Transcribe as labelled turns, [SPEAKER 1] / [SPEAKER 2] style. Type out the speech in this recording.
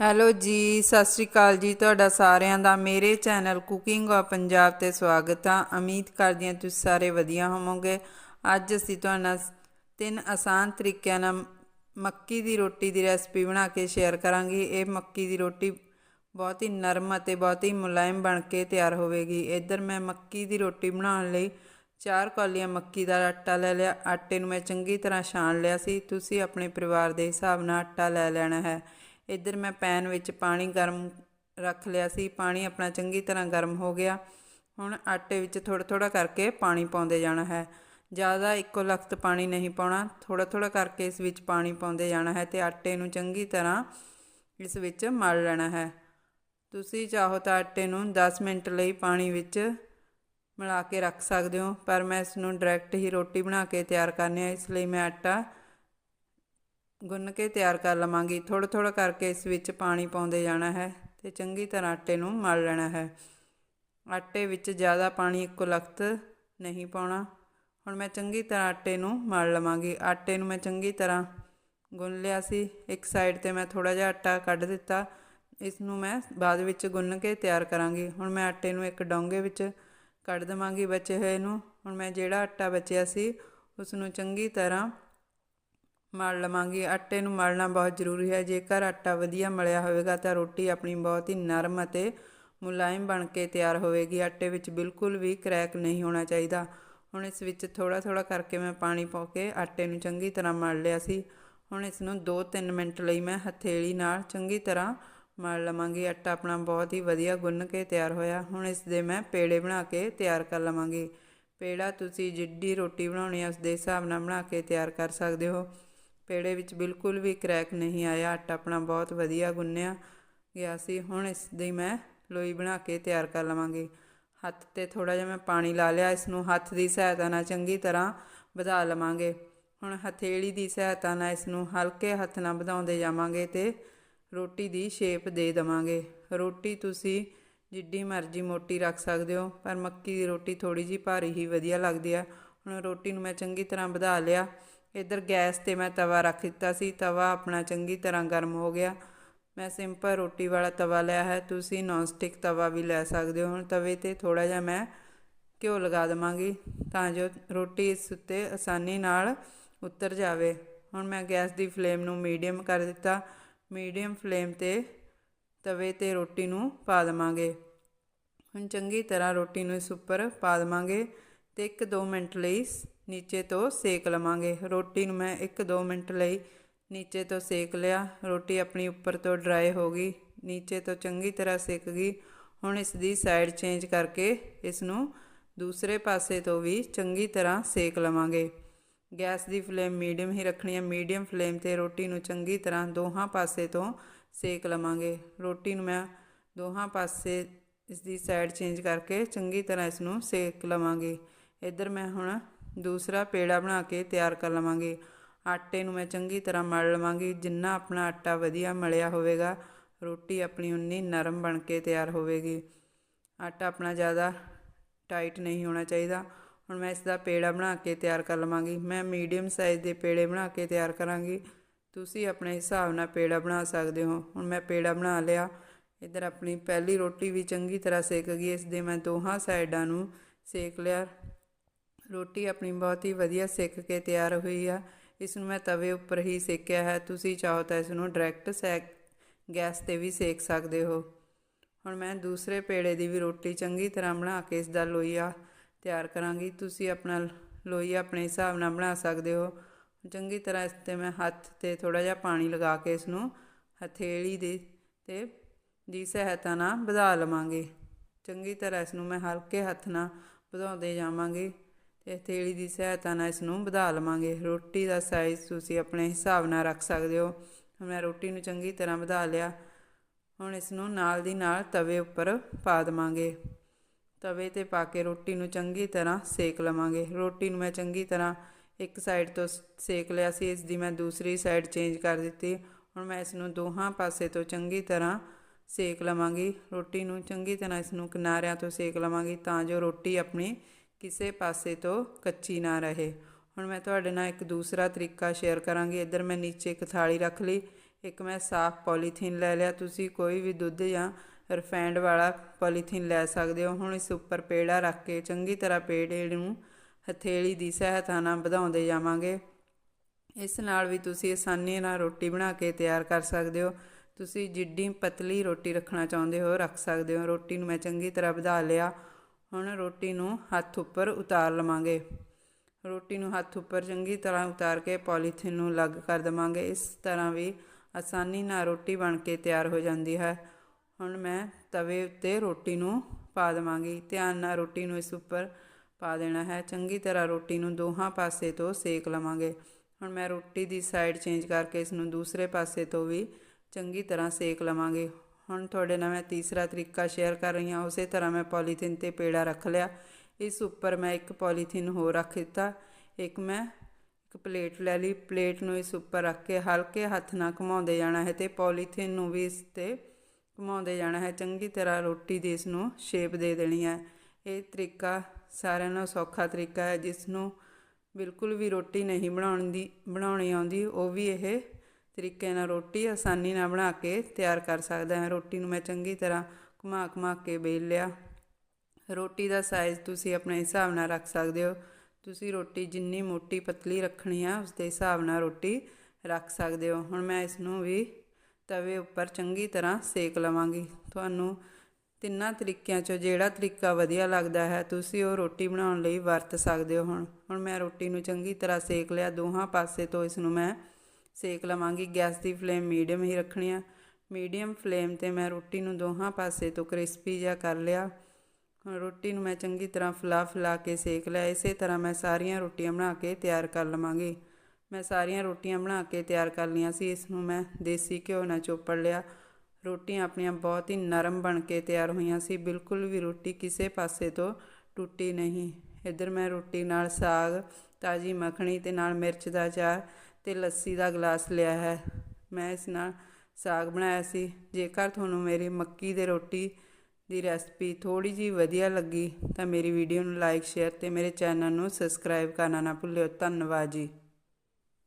[SPEAKER 1] Hello ਜੀ, ਸਤਿ ਸ਼੍ਰੀ ਅਕਾਲ ਜੀ ਤੁਹਾਡਾ ਸਾਰਿਆਂ ਦਾ। ਮੇਰੇ ਚੈਨਲ ਕੁਕਿੰਗ ਆ ਪੰਜਾਬ ਤੇ ਸਵਾਗਤ ਆ। ਉਮੀਦ ਕਰਦੀ ਹਾਂ ਤੁਸੀਂ ਸਾਰੇ ਵਧੀਆ ਹੋਵੋਗੇ। ਅੱਜ ਅਸੀਂ ਤੁਹਾਡੇ ਤਿੰਨ ਆਸਾਨ ਤਰੀਕਿਆਂ ਨਾਲ ਮੱਕੀ ਦੀ ਰੋਟੀ ਦੀ ਰੈਸਪੀ ਬਣਾ ਕੇ ਸ਼ੇਅਰ ਕਰਾਂਗੀ। ਇਹ ਮੱਕੀ ਦੀ ਰੋਟੀ ਬਹੁਤ ਹੀ ਨਰਮ ਅਤੇ ਬਹੁਤ ਹੀ ਮੁਲਾਇਮ ਬਣ ਕੇ ਤਿਆਰ ਹੋਵੇਗੀ। ਇੱਧਰ ਮੈਂ ਮੱਕੀ ਦੀ ਰੋਟੀ ਬਣਾਉਣ ਲਈ ਚਾਰ ਕੌਲੀਆਂ ਮੱਕੀ ਦਾ ਆਟਾ ਲੈ ਲਿਆ। ਆਟੇ ਨੂੰ ਮੈਂ ਚੰਗੀ ਤਰ੍ਹਾਂ ਛਾਣ ਲਿਆ ਸੀ। ਤੁਸੀਂ ਆਪਣੇ ਪਰਿਵਾਰ ਦੇ ਹਿਸਾਬ ਨਾਲ ਆਟਾ ਲੈ ਲੈਣਾ ਹੈ। ਇੱਧਰ ਮੈਂ ਪੈਨ ਵਿੱਚ ਪਾਣੀ ਗਰਮ ਰੱਖ ਲਿਆ ਸੀ, ਪਾਣੀ ਆਪਣਾ ਚੰਗੀ ਤਰ੍ਹਾਂ ਗਰਮ ਹੋ ਗਿਆ। ਹੁਣ ਆਟੇ ਵਿੱਚ ਥੋੜਾ ਥੋੜਾ ਕਰਕੇ ਪਾਣੀ ਪਾਉਂਦੇ ਜਾਣਾ ਹੈ। ਜ਼ਿਆਦਾ ਇੱਕੋ ਲਖਤ ਪਾਣੀ ਨਹੀਂ ਪਾਉਣਾ ਥੋੜਾ ਥੋੜਾ ਕਰਕੇ ਇਸ ਵਿੱਚ ਪਾਣੀ ਪਾਉਂਦੇ ਜਾਣਾ ਹੈ ਤੇ ਆਟੇ ਨੂੰ ਚੰਗੀ ਤਰ੍ਹਾਂ ਇਸ ਵਿੱਚ ਮਲ ਲੈਣਾ ਹੈ। ਤੁਸੀਂ ਚਾਹੋ ਤਾਂ ਆਟੇ ਨੂੰ 10 ਮਿੰਟ ਲਈ ਪਾਣੀ ਵਿੱਚ ਮਿਲਾ ਕੇ ਰੱਖ ਸਕਦੇ ਹੋ, ਪਰ ਮੈਂ ਇਸ ਨੂੰ ਡਾਇਰੈਕਟ ਹੀ ਰੋਟੀ ਬਣਾ ਕੇ ਤਿਆਰ ਕਰਨੀ ਹੈ ਇਸ ਲਈ ਮੈਂ ਆਟਾ ਗੁੰਨ ਕੇ ਤਿਆਰ ਕਰ ਲਵਾਂਗੀ। ਥੋੜਾ ਥੋੜਾ ਕਰਕੇ ਇਸ ਵਿੱਚ ਪਾਣੀ ਪਾਉਂਦੇ ਜਾਣਾ ਹੈ ਤੇ ਚੰਗੀ ਤਰ੍ਹਾਂ ਆਟੇ ਨੂੰ ਮਲ ਲੈਣਾ ਹੈ। ਆਟੇ ਵਿੱਚ ਜ਼ਿਆਦਾ ਪਾਣੀ ਇੱਕੋ ਲਖਤ ਨਹੀਂ ਪਾਉਣਾ। ਹੁਣ ਮੈਂ ਚੰਗੀ ਤਰ੍ਹਾਂ ਆਟੇ ਨੂੰ ਮਲ ਲਵਾਂਗੀ। ਆਟੇ ਨੂੰ ਮੈਂ ਚੰਗੀ ਤਰ੍ਹਾਂ ਗੁੰਨ ਲਿਆ ਸੀ। ਇੱਕ ਸਾਈਡ ਤੇ ਮੈਂ ਥੋੜਾ ਜਿਹਾ ਆਟਾ ਕੱਢ ਦਿੱਤਾ। ਇਸ ਨੂੰ ਮੈਂ ਬਾਅਦ ਵਿੱਚ ਗੁੰਨ ਕੇ ਤਿਆਰ ਕਰਾਂਗੀ। ਹੁਣ ਮੈਂ ਆਟੇ ਨੂੰ ਇੱਕ ਡੋਂਗੇ ਵਿੱਚ ਕੱਢ ਦਵਾਂਗੀ ਬਚੇ ਹੋਏ ਨੂੰ। ਹੁਣ ਮੈਂ ਜਿਹੜਾ ਆਟਾ ਬਚਿਆ ਸੀ, ਉਸ ਨੂੰ ਚੰਗੀ ਤਰ੍ਹਾਂ ਮਲ ਲਵਾਂਗੀ। ਆਟੇ ਨੂੰ ਮਲਣਾ ਬਹੁਤ ਜ਼ਰੂਰੀ ਹੈ। ਜੇਕਰ ਆਟਾ ਵਧੀਆ ਮਲਿਆ ਹੋਵੇਗਾ ਤਾਂ ਰੋਟੀ ਆਪਣੀ ਬਹੁਤ ਹੀ ਨਰਮ ਅਤੇ ਮੁਲਾਇਮ ਬਣ ਕੇ ਤਿਆਰ ਹੋਵੇਗੀ। ਆਟੇ ਵਿੱਚ ਬਿਲਕੁਲ ਵੀ ਕਰੈਕ ਨਹੀਂ ਹੋਣਾ ਚਾਹੀਦਾ। ਹੁਣ ਇਸ ਵਿੱਚ ਥੋੜਾ ਥੋੜਾ ਕਰਕੇ ਮੈਂ ਪਾਣੀ ਪਾ ਕੇ ਆਟੇ ਨੂੰ ਚੰਗੀ ਤਰ੍ਹਾਂ ਮਲ ਲਿਆ ਸੀ। ਹੁਣ ਇਸ ਨੂੰ 2-3 ਮਿੰਟ ਲਈ ਮੈਂ ਹਥੇਲੀ ਨਾਲ ਚੰਗੀ ਤਰ੍ਹਾਂ ਮਲ ਲਵਾਂਗੀ। ਆਟਾ ਆਪਣਾ ਬਹੁਤ ਹੀ ਵਧੀਆ ਗੁੰਨ ਕੇ ਤਿਆਰ ਹੋਇਆ। ਹੁਣ ਇਸ ਦੇ ਮੈਂ ਪੇੜੇ ਬਣਾ ਕੇ ਤਿਆਰ ਕਰ ਲਵਾਂਗੀ। ਪੇੜਾ ਤੁਸੀਂ ਜਿੱਡੀ ਰੋਟੀ ਬਣਾਉਣੀ ਹੈ ਉਸ ਦੇ ਹਿਸਾਬ ਨਾਲ ਬਣਾ ਕੇ ਤਿਆਰ ਕਰ ਸਕਦੇ ਹੋ। ਪੇੜੇ ਵਿੱਚ ਬਿਲਕੁਲ ਵੀ ਕਰੈਕ ਨਹੀਂ ਆਇਆ। ਆਟਾ ਆਪਣਾ ਬਹੁਤ ਵਧੀਆ ਗੁੰਨਿਆ ਗਿਆ ਸੀ। ਹੁਣ ਇਸ ਦੀ ਮੈਂ ਲੋਈ ਬਣਾ ਕੇ ਤਿਆਰ ਕਰ ਲਵਾਂਗੀ। ਹੱਥ ਤੇ ਥੋੜਾ ਜਿਹਾ ਮੈਂ ਪਾਣੀ ਲਾ ਲਿਆ। ਇਸ ਨੂੰ ਹੱਥ ਦੀ ਸਹਾਇਤਾ ਨਾਲ ਚੰਗੀ ਤਰ੍ਹਾਂ ਵਧਾ ਲਵਾਂਗੇ। ਹੁਣ ਹਥੇਲੀ ਦੀ ਸਹਾਇਤਾ ਨਾਲ ਇਸ ਨੂੰ ਹਲਕੇ ਹੱਥ ਨਾਲ ਵਧਾਉਂਦੇ ਜਾਵਾਂਗੇ ਤੇ ਰੋਟੀ ਦੀ ਸ਼ੇਪ ਦੇ ਦਵਾਂਗੇ। ਰੋਟੀ ਤੁਸੀਂ ਜਿੱਡੀ ਮਰਜ਼ੀ ਮੋਟੀ ਰੱਖ ਸਕਦੇ ਹੋ, ਪਰ ਮੱਕੀ ਦੀ ਰੋਟੀ ਥੋੜੀ ਜੀ ਭਾਰੀ ਹੀ ਵਧੀਆ ਲੱਗਦੀ ਆ। ਹੁਣ ਰੋਟੀ ਨੂੰ ਮੈਂ ਚੰਗੀ ਤਰ੍ਹਾਂ ਵਧਾ ਲਿਆ। ਇੱਧਰ ਗੈਸ ਤੇ ਮੈਂ ਤਵਾ ਰੱਖ ਦਿੱਤਾ ਸੀ, ਤਵਾ ਆਪਣਾ ਚੰਗੀ ਤਰ੍ਹਾਂ ਗਰਮ ਹੋ ਗਿਆ। ਮੈਂ ਸਿੰਪਲ ਰੋਟੀ ਵਾਲਾ ਤਵਾ ਲਿਆ ਹੈ, ਤੁਸੀਂ ਨੌਨ ਸਟਿਕ ਤਵਾ ਵੀ ਲੈ ਸਕਦੇ ਹੋ। ਹੁਣ ਤਵੇ ਤੇ ਥੋੜਾ ਜਿਹਾ ਮੈਂ ਘਿਓ ਲਗਾ ਦਵਾਂਗੀ ਤਾਂ ਜੋ ਰੋਟੀ ਇਸ ਉੱਤੇ ਆਸਾਨੀ ਨਾਲ ਉਤਰ ਜਾਵੇ। ਹੁਣ ਮੈਂ ਗੈਸ ਦੀ ਫਲੇਮ ਨੂੰ ਮੀਡੀਅਮ ਕਰ ਦਿੱਤਾ। ਮੀਡੀਅਮ ਫਲੇਮ ਤੇ ਤਵੇ ਤੇ ਰੋਟੀ ਨੂੰ ਪਾ ਦਵਾਂਗੇ। ਹੁਣ ਚੰਗੀ ਤਰ੍ਹਾਂ ਰੋਟੀ ਨੂੰ ਇਸ ਉੱਪਰ ਪਾ ਦਵਾਂਗੇ ਤੇ 1-2 ਮਿੰਟ ਲਈ ਨੀਚੇ ਤੋਂ ਸੇਕ ਲਵਾਂਗੇ। ਰੋਟੀ ਨੂੰ ਮੈਂ 1-2 ਮਿੰਟ ਲਈ ਨੀਚੇ ਤੋਂ ਸੇਕ ਲਿਆ। ਰੋਟੀ ਆਪਣੀ ਉੱਪਰ ਤੋਂ ਡਰਾਈ ਹੋ ਗਈ। ਨੀਚੇ ਤੋਂ ਚੰਗੀ ਤਰ੍ਹਾਂ ਸੇਕ ਗਈ। ਹੁਣ ਇਸ ਦੀ ਸਾਈਡ ਚੇਂਜ ਕਰਕੇ ਇਸ ਨੂੰ ਦੂਸਰੇ ਪਾਸੇ ਤੋਂ ਵੀ ਚੰਗੀ ਤਰ੍ਹਾਂ ਸੇਕ ਲਵਾਂਗੇ। ਗੈਸ ਦੀ ਫਲੇਮ ਮੀਡੀਅਮ ਹੀ ਰੱਖਣੀ ਹੈ। ਮੀਡੀਅਮ ਫਲੇਮ ਤੇ ਰੋਟੀ ਨੂੰ ਚੰਗੀ ਤਰ੍ਹਾਂ ਦੋਹਾਂ ਪਾਸੇ ਤੋਂ ਸੇਕ ਲਵਾਂਗੇ। ਰੋਟੀ ਨੂੰ ਮੈਂ ਦੋਹਾਂ ਪਾਸੇ ਇਸ ਦੀ ਸਾਈਡ ਚੇਂਜ ਕਰਕੇ ਚੰਗੀ ਤਰ੍ਹਾਂ ਇਸ ਨੂੰ ਸੇਕ ਲਵਾਂਗੇ। ਇੱਧਰ ਮੈਂ ਹੁਣ ਦੂਸਰਾ ਪੇੜਾ ਬਣਾ ਕੇ ਤਿਆਰ ਕਰ ਲਵਾਂਗੀ। ਆਟੇ ਨੂੰ ਮੈਂ ਚੰਗੀ ਤਰ੍ਹਾਂ ਮਲ ਲਵਾਂਗੀ। ਜਿੰਨਾ ਆਪਣਾ ਆਟਾ ਵਧੀਆ ਮਲਿਆ ਹੋਵੇਗਾ, ਰੋਟੀ ਆਪਣੀ ਉਨੀ ਨਰਮ ਬਣ ਕੇ ਤਿਆਰ ਹੋਵੇਗੀ। ਆਟਾ ਆਪਣਾ ਜ਼ਿਆਦਾ ਟਾਈਟ ਨਹੀਂ ਹੋਣਾ ਚਾਹੀਦਾ। ਹੁਣ ਮੈਂ ਇਸ ਦਾ ਪੇੜਾ ਬਣਾ ਕੇ ਤਿਆਰ ਕਰ ਲਵਾਂਗੀ। ਮੈਂ ਮੀਡੀਅਮ ਸਾਈਜ਼ ਦੇ ਪੇੜੇ ਬਣਾ ਕੇ ਤਿਆਰ ਕਰਾਂਗੀ। ਤੁਸੀਂ ਆਪਣੇ ਹਿਸਾਬ ਨਾਲ ਪੇੜਾ ਬਣਾ ਸਕਦੇ ਹੋ। ਹੁਣ ਮੈਂ ਪੇੜਾ ਬਣਾ ਲਿਆ। ਇੱਧਰ ਆਪਣੀ ਪਹਿਲੀ ਰੋਟੀ ਵੀ ਚੰਗੀ ਤਰ੍ਹਾਂ ਸੇਕ ਗਈ। ਇਸ ਦੇ ਮੈਂ ਦੋਹਾਂ ਸਾਈਡਾਂ ਨੂੰ ਸੇਕ ਲਿਆ। ਰੋਟੀ ਆਪਣੀ ਬਹੁਤ ਹੀ ਵਧੀਆ ਸੇਕ ਕੇ ਤਿਆਰ ਹੋਈ ਆ। ਇਸ ਨੂੰ ਮੈਂ ਤਵੇ ਉੱਪਰ ਹੀ ਸੇਕਿਆ ਹੈ। ਤੁਸੀਂ ਚਾਹੋ ਤਾਂ ਇਸ ਨੂੰ ਡਾਇਰੈਕਟ ਸੇਕ, ਗੈਸ ਤੇ ਵੀ ਸੇਕ ਸਕਦੇ ਹੋ। ਹੁਣ ਮੈਂ ਦੂਸਰੇ ਪੇੜੇ ਦੀ ਵੀ ਰੋਟੀ ਚੰਗੀ ਤਰ੍ਹਾਂ ਬਣਾ ਕੇ ਇਸ ਦਾ ਲੋਈਆ ਤਿਆਰ ਕਰਾਂਗੀ। ਤੁਸੀਂ ਆਪਣਾ ਲੋਈਆ ਆਪਣੇ ਹਿਸਾਬ ਨਾਲ ਬਣਾ ਸਕਦੇ ਹੋ। ਚੰਗੀ ਤਰ੍ਹਾਂ ਇਸ ਤੇ ਮੈਂ ਹੱਥ ਤੇ ਥੋੜਾ ਜਿਹਾ ਪਾਣੀ ਲਗਾ ਕੇ ਇਸ ਨੂੰ ਹਥੇਲੀ ਦੇ ਤੇ ਦੀ ਸਹਾਇਤਾ ਨਾਲ ਵਧਾ ਲਵਾਂਗੇ। ਚੰਗੀ ਤਰ੍ਹਾਂ ਇਸ ਨੂੰ ਮੈਂ ਹਲਕੇ ਹੱਥ ਨਾਲ ਵਧਾਉਂਦੇ ਜਾਵਾਂਗੇ। ਤੇ ਹਥੇਲੀ ਦੀ ਸਹਾਇਤਾ ਨਾਲ ਇਸ ਨੂੰ ਵਧਾ ਲਵਾਂਗੇ। ਰੋਟੀ ਦਾ ਸਾਈਜ਼ ਤੁਸੀਂ ਆਪਣੇ ਹਿਸਾਬ ਨਾਲ ਰੱਖ ਸਕਦੇ ਹੋ। ਮੈਂ ਰੋਟੀ ਨੂੰ ਚੰਗੀ ਤਰ੍ਹਾਂ ਵਧਾ ਲਿਆ। ਹੁਣ ਇਸ ਨੂੰ ਨਾਲ ਦੀ ਨਾਲ ਤਵੇ ਉੱਪਰ ਪਾ ਦਵਾਂਗੇ। ਤਵੇ ਤੇ ਪਾ ਕੇ ਰੋਟੀ ਨੂੰ ਚੰਗੀ ਤਰ੍ਹਾਂ ਸੇਕ ਲਵਾਂਗੇ। ਰੋਟੀ ਨੂੰ ਮੈਂ ਚੰਗੀ ਤਰ੍ਹਾਂ ਇੱਕ ਸਾਈਡ ਤੋਂ ਸੇਕ ਲਿਆ ਸੀ, ਇਸ ਦੀ ਮੈਂ ਦੂਸਰੀ ਸਾਈਡ ਚੇਂਜ ਕਰ ਦਿੱਤੀ। ਹੁਣ ਮੈਂ ਇਸ ਨੂੰ ਦੋਹਾਂ ਪਾਸੇ ਤੋਂ ਚੰਗੀ ਤਰ੍ਹਾਂ ਸੇਕ ਲਵਾਂਗੀ। ਰੋਟੀ ਨੂੰ ਚੰਗੀ ਤਰ੍ਹਾਂ ਇਸ ਨੂੰ ਕਿਨਾਰਿਆਂ ਤੋਂ ਸੇਕ ਲਵਾਂਗੀ ਤਾਂ ਜੋ ਰੋਟੀ ਆਪਣੀ ਕਿਸੇ ਪਾਸੇ ਤੋਂ ਕੱਚੀ ਨਾ ਰਹੇ। ਹੁਣ ਮੈਂ ਤੁਹਾਡੇ ਨਾਲ ਇੱਕ ਦੂਸਰਾ ਤਰੀਕਾ ਸ਼ੇਅਰ ਕਰਾਂਗੀ। ਇੱਧਰ ਮੈਂ ਨੀਚੇ ਇੱਕ ਥਾਲੀ ਰੱਖ ਲਈ। ਇੱਕ ਮੈਂ ਸਾਫ਼ ਪੋਲੀਥੀਨ ਲੈ ਲਿਆ। ਤੁਸੀਂ ਕੋਈ ਵੀ ਦੁੱਧ ਜਾਂ ਰਿਫਾਈਂਡ ਵਾਲਾ ਪੋਲੀਥੀਨ ਲੈ ਸਕਦੇ ਹੋ। ਹੁਣ ਇਸ ਉੱਪਰ ਪੇੜਾ ਰੱਖ ਕੇ ਚੰਗੀ ਤਰ੍ਹਾਂ ਪੇੜੇ ਨੂੰ ਹਥੇਲੀ ਦੀ ਸਹਾਇਤਾ ਨਾਲ ਵਧਾਉਂਦੇ ਜਾਵਾਂਗੇ। ਇਸ ਨਾਲ ਵੀ ਤੁਸੀਂ ਆਸਾਨੀ ਨਾਲ ਰੋਟੀ ਬਣਾ ਕੇ ਤਿਆਰ ਕਰ ਸਕਦੇ ਹੋ। ਤੁਸੀਂ ਜਿੱਡੀ ਪਤਲੀ ਰੋਟੀ ਰੱਖਣਾ ਚਾਹੁੰਦੇ ਹੋ, ਰੱਖ ਸਕਦੇ ਹੋ। ਰੋਟੀ ਨੂੰ ਮੈਂ ਚੰਗੀ ਤਰ੍ਹਾਂ ਵਧਾ ਲਿਆ। ਹੁਣ ਰੋਟੀ ਨੂੰ ਹੱਥ ਉੱਪਰ ਉਤਾਰ ਲਵਾਂਗੇ। ਰੋਟੀ ਨੂੰ ਹੱਥ ਉੱਪਰ ਚੰਗੀ ਤਰ੍ਹਾਂ ਉਤਾਰ ਕੇ ਪੋਲੀਥੀਨ ਨੂੰ ਅਲੱਗ ਕਰ ਦੇਵਾਂਗੇ। ਇਸ ਤਰ੍ਹਾਂ ਵੀ ਆਸਾਨੀ ਨਾਲ ਰੋਟੀ ਬਣ ਕੇ ਤਿਆਰ ਹੋ ਜਾਂਦੀ ਹੈ। ਹੁਣ ਮੈਂ ਤਵੇ ਉੱਤੇ ਰੋਟੀ ਨੂੰ ਪਾ ਦੇਵਾਂਗੀ। ਧਿਆਨ ਨਾਲ ਰੋਟੀ ਨੂੰ ਇਸ ਉੱਪਰ ਪਾ ਦੇਣਾ ਹੈ। ਚੰਗੀ ਤਰ੍ਹਾਂ ਰੋਟੀ ਨੂੰ ਦੋਹਾਂ ਪਾਸੇ ਤੋਂ ਸੇਕ ਲਵਾਂਗੇ। ਹੁਣ ਮੈਂ ਰੋਟੀ ਦੀ ਸਾਈਡ ਚੇਂਜ ਕਰਕੇ ਇਸ ਨੂੰ ਦੂਸਰੇ ਪਾਸੇ ਤੋਂ ਵੀ ਚੰਗੀ ਤਰ੍ਹਾਂ ਸੇਕ ਲਵਾਂਗੇ। ਹੁਣ ਤੁਹਾਡੇ ਨਾਲ ਮੈਂ ਤੀਸਰਾ ਤਰੀਕਾ ਸ਼ੇਅਰ ਕਰ ਰਹੀ ਹਾਂ। ਉਸੇ ਤਰ੍ਹਾਂ ਮੈਂ ਪੋਲੀਥੀਨ ਤੇ ਪੇੜਾ ਰੱਖ ਲਿਆ। ਇਸ ਉੱਪਰ ਮੈਂ ਇੱਕ ਪੋਲੀਥੀਨ ਹੋਰ ਰੱਖ ਦਿੱਤਾ। ਇੱਕ ਮੈਂ ਇੱਕ ਪਲੇਟ ਲੈ ਲਈ। ਪਲੇਟ ਨੂੰ ਇਸ ਉੱਪਰ ਰੱਖ ਕੇ ਹਲਕੇ ਹੱਥ ਨਾਲ ਘੁਮਾਉਂਦੇ ਜਾਣਾ ਹੈ ਤੇ ਪੋਲੀਥੀਨ ਨੂੰ ਵੀ ਇਸ ਤੇ ਘੁਮਾਉਂਦੇ ਜਾਣਾ ਹੈ। ਚੰਗੀ ਤਰ੍ਹਾਂ ਰੋਟੀ ਦੀ ਇਸ ਨੂੰ ਸ਼ੇਪ ਦੇ ਦੇਣੀ ਹੈ। ਇਹ ਤਰੀਕਾ ਸਾਰਿਆਂ ਨਾਲੋਂ ਸੌਖਾ ਤਰੀਕਾ ਹੈ। ਜਿਸ ਨੂੰ ਬਿਲਕੁਲ ਵੀ ਰੋਟੀ ਨਹੀਂ ਬਣਾਉਣ ਦੀ, ਬਣਾਉਣੀ ਆਉਂਦੀ, ਉਹ ਵੀ ਇਹ ਤਰੀਕੇ ਨਾਲ ਰੋਟੀ ਆਸਾਨੀ ਨਾਲ ਬਣਾ ਕੇ ਤਿਆਰ ਕਰ ਸਕਦਾ ਹੈ। ਰੋਟੀ ਨੂੰ ਮੈਂ ਚੰਗੀ ਤਰ੍ਹਾਂ ਘੁਮਾ ਘੁਮਾ ਕੇ ਵੇਲ ਲਿਆ। ਰੋਟੀ ਦਾ ਸਾਈਜ਼ ਤੁਸੀਂ ਆਪਣੇ ਹਿਸਾਬ ਨਾਲ ਰੱਖ ਸਕਦੇ ਹੋ। ਤੁਸੀਂ ਰੋਟੀ ਜਿੰਨੀ ਮੋਟੀ ਪਤਲੀ ਰੱਖਣੀ ਆ ਉਸ ਦੇ ਹਿਸਾਬ ਨਾਲ ਰੋਟੀ ਰੱਖ ਸਕਦੇ ਹੋ। ਹੁਣ ਮੈਂ ਇਸ ਨੂੰ ਵੀ ਤਵੇ ਉੱਪਰ ਚੰਗੀ ਤਰ੍ਹਾਂ ਸੇਕ ਲਵਾਂਗੀ। ਤੁਹਾਨੂੰ ਤਿੰਨਾਂ ਤਰੀਕਿਆਂ 'ਚੋਂ ਜਿਹੜਾ ਤਰੀਕਾ ਵਧੀਆ ਲੱਗਦਾ ਹੈ, ਤੁਸੀਂ ਉਹ ਰੋਟੀ ਬਣਾਉਣ ਲਈ ਵਰਤ ਸਕਦੇ ਹੋ ਹੁਣ। ਹੁਣ ਮੈਂ ਰੋਟੀ ਨੂੰ ਚੰਗੀ ਤਰ੍ਹਾਂ ਸੇਕ ਲਿਆ। ਦੋਹਾਂ ਪਾਸੇ ਤੋਂ ਇਸ ਨੂੰ ਮੈਂ ਸੇਕ ਲਵਾਂਗੀ, ਗੈਸ ਦੀ ਫਲੇਮ ਮੀਡੀਅਮ ਹੀ ਰੱਖਣੀ ਆ। ਮੀਡੀਅਮ ਫਲੇਮ ਤੇ ਮੈਂ ਰੋਟੀ ਨੂੰ ਦੋਹਾਂ ਪਾਸੇ ਤੋਂ ਕ੍ਰਿਸਪੀ ਜਿਹਾ ਕਰ ਲਿਆ। ਹੁਣ ਰੋਟੀ ਨੂੰ ਮੈਂ ਚੰਗੀ ਤਰ੍ਹਾਂ ਫਲਾ ਫਲਾ ਕੇ ਸੇਕ ਲਿਆ। ਇਸੇ ਤਰ੍ਹਾਂ ਮੈਂ ਸਾਰੀਆਂ ਰੋਟੀਆਂ ਬਣਾ ਕੇ ਤਿਆਰ ਕਰ ਲਵਾਂਗੀ। ਮੈਂ ਸਾਰੀਆਂ ਰੋਟੀਆਂ ਬਣਾ ਕੇ ਤਿਆਰ ਕਰ ਲਈਆਂ ਸੀ, ਇਸ ਨੂੰ ਮੈਂ ਦੇਸੀ ਘਿਓ ਨਾਲ ਚੋਪੜ ਲਿਆ। ਰੋਟੀਆਂ ਆਪਣੀਆਂ ਬਹੁਤ ਹੀ ਨਰਮ ਬਣ ਕੇ ਤਿਆਰ ਹੋਈਆਂ ਸੀ। ਬਿਲਕੁਲ ਵੀ ਰੋਟੀ ਕਿਸੇ ਪਾਸੇ ਤੋਂ ਟੁੱਟੀ ਨਹੀਂ। ਇੱਧਰ ਮੈਂ ਰੋਟੀ ਨਾਲ ਸਾਗ, ਤਾਜੀ ਮੱਖਣੀ ਤੇ ਨਾਲ ਮਿਰਚ ਦਾ ਅਚਾਰ ਅਤੇ ਲੱਸੀ ਦਾ ਗਲਾਸ ਲਿਆ ਹੈ। ਮੈਂ ਇਸ ਨਾਲ ਸਾਗ ਬਣਾਇਆ ਸੀ। ਜੇਕਰ ਤੁਹਾਨੂੰ ਮੇਰੀ ਮੱਕੀ ਦੇ ਰੋਟੀ ਦੀ ਰੈਸਪੀ ਥੋੜ੍ਹੀ ਜੀ ਵਧੀਆ ਲੱਗੀ ਤਾਂ ਮੇਰੀ ਵੀਡੀਓ ਨੂੰ ਲਾਈਕ, ਸ਼ੇਅਰ ਅਤੇ ਮੇਰੇ ਚੈਨਲ ਨੂੰ ਸਬਸਕ੍ਰਾਈਬ ਕਰਨਾ ਨਾ ਭੁੱਲਿਓ। ਧੰਨਵਾਦ ਜੀ।